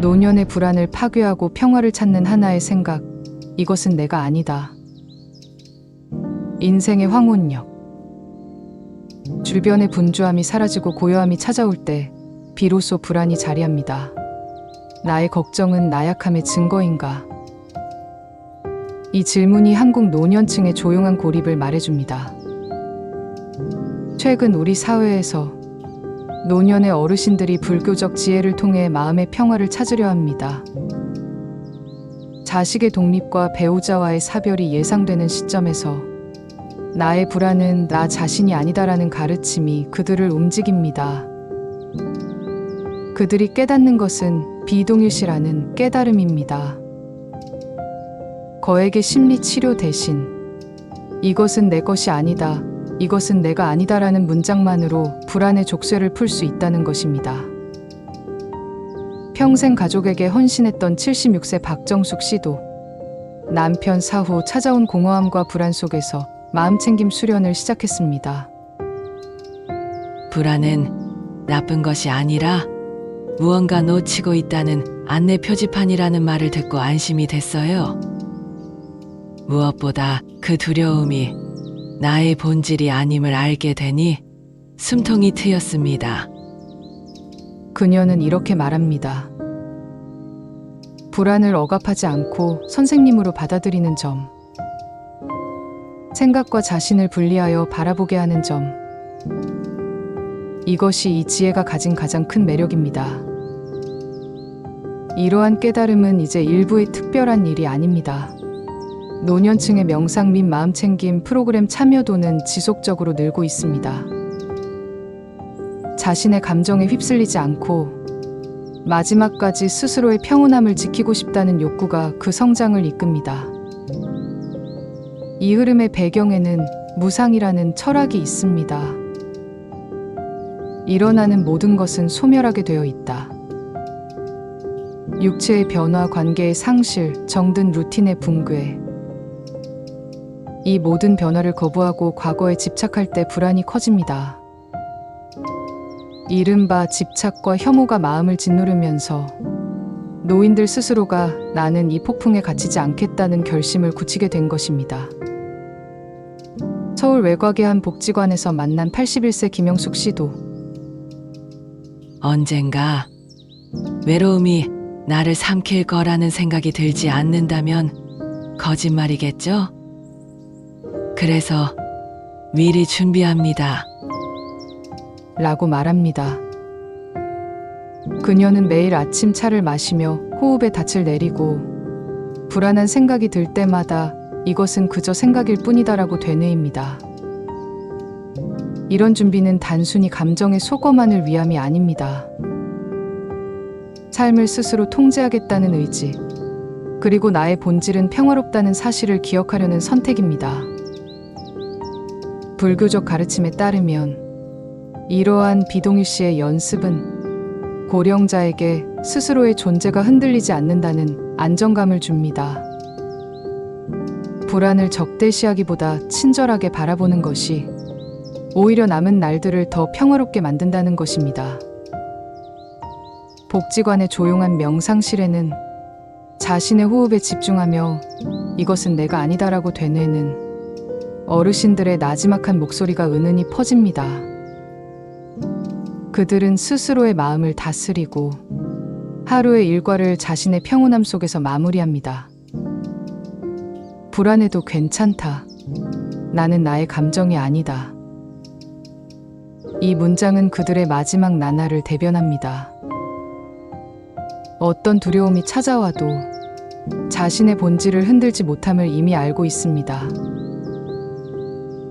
노년의 불안을 파괴하고 평화를 찾는 하나의 생각. 이것은 내가 아니다. 인생의 황혼역. 주변의 분주함이 사라지고 고요함이 찾아올 때 비로소 불안이 자리합니다. 나의 걱정은 나약함의 증거인가? 이 질문이 한국 노년층의 조용한 고립을 말해줍니다. 최근 우리 사회에서 노년의 어르신들이 불교적 지혜를 통해 마음의 평화를 찾으려 합니다. 자식의 독립과 배우자와의 사별이 예상되는 시점에서 나의 불안은 나 자신이 아니다라는 가르침이 그들을 움직입니다. 그들이 깨닫는 것은 비동일시라는 깨달음입니다. 거액의 심리 치료 대신 이것은 내 것이 아니다. 이것은 내가 아니다라는 문장만으로 불안의 족쇄를 풀 수 있다는 것입니다. 평생 가족에게 헌신했던 76세 박정숙 씨도 남편 사후 찾아온 공허함과 불안 속에서 마음챙김 수련을 시작했습니다. 불안은 나쁜 것이 아니라 무언가 놓치고 있다는 안내 표지판이라는 말을 듣고 안심이 됐어요. 무엇보다 그 두려움이 나의 본질이 아님을 알게 되니 숨통이 트였습니다. 그녀는 이렇게 말합니다. 불안을 억압하지 않고 선생님으로 받아들이는 점. 생각과 자신을 분리하여 바라보게 하는 점. 이것이 이 지혜가 가진 가장 큰 매력입니다. 이러한 깨달음은 이제 일부의 특별한 일이 아닙니다. 노년층의 명상 및 마음챙김 프로그램 참여도는 지속적으로 늘고 있습니다. 자신의 감정에 휩쓸리지 않고 마지막까지 스스로의 평온함을 지키고 싶다는 욕구가 그 성장을 이끕니다. 이 흐름의 배경에는 무상이라는 철학이 있습니다. 일어나는 모든 것은 소멸하게 되어 있다. 육체의 변화, 관계의 상실, 정든 루틴의 붕괴. 이 모든 변화를 거부하고 과거에 집착할 때 불안이 커집니다. 이른바 집착과 혐오가 마음을 짓누르면서 노인들 스스로가 나는 이 폭풍에 갇히지 않겠다는 결심을 굳히게 된 것입니다. 서울 외곽의 한 복지관에서 만난 81세 김영숙 씨도 언젠가 외로움이 나를 삼킬 거라는 생각이 들지 않는다면 거짓말이겠죠? 그래서 미리 준비합니다. 라고 말합니다. 그녀는 매일 아침 차를 마시며 호흡에 닻을 내리고 불안한 생각이 들 때마다 이것은 그저 생각일 뿐이다라고 되뇌입니다. 이런 준비는 단순히 감정의 소거만을 위함이 아닙니다. 삶을 스스로 통제하겠다는 의지, 그리고 나의 본질은 평화롭다는 사실을 기억하려는 선택입니다. 불교적 가르침에 따르면 이러한 비동일시의 연습은 고령자에게 스스로의 존재가 흔들리지 않는다는 안정감을 줍니다. 불안을 적대시하기보다 친절하게 바라보는 것이 오히려 남은 날들을 더 평화롭게 만든다는 것입니다. 복지관의 조용한 명상실에는 자신의 호흡에 집중하며 이것은 내가 아니다라고 되뇌는 어르신들의 나지막한 목소리가 은은히 퍼집니다. 그들은 스스로의 마음을 다스리고 하루의 일과를 자신의 평온함 속에서 마무리합니다. 불안해도 괜찮다. 나는 나의 감정이 아니다. 이 문장은 그들의 마지막 나날을 대변합니다. 어떤 두려움이 찾아와도 자신의 본질을 흔들지 못함을 이미 알고 있습니다.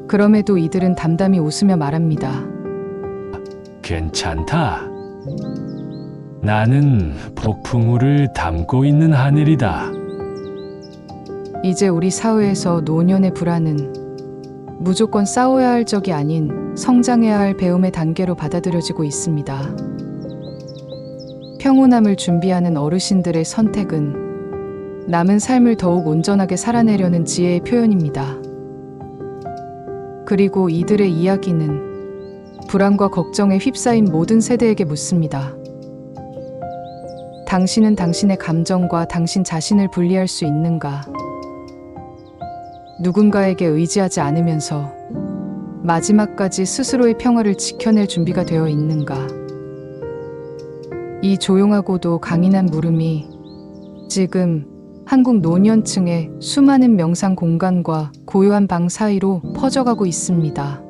그럼에도 이들은 담담히 웃으며 말합니다. 괜찮다. 나는 폭풍우를 담고 있는 하늘이다. 이제 우리 사회에서 노년의 불안은 무조건 싸워야 할 적이 아닌 성장해야 할 배움의 단계로 받아들여지고 있습니다. 평온함을 준비하는 어르신들의 선택은 남은 삶을 더욱 온전하게 살아내려는 지혜의 표현입니다. 그리고 이들의 이야기는 불안과 걱정에 휩싸인 모든 세대에게 묻습니다. 당신은 당신의 감정과 당신 자신을 분리할 수 있는가? 누군가에게 의지하지 않으면서 마지막까지 스스로의 평화를 지켜낼 준비가 되어 있는가? 이 조용하고도 강인한 물음이 지금 한국 노년층의 수많은 명상 공간과 고요한 방 사이로 퍼져가고 있습니다.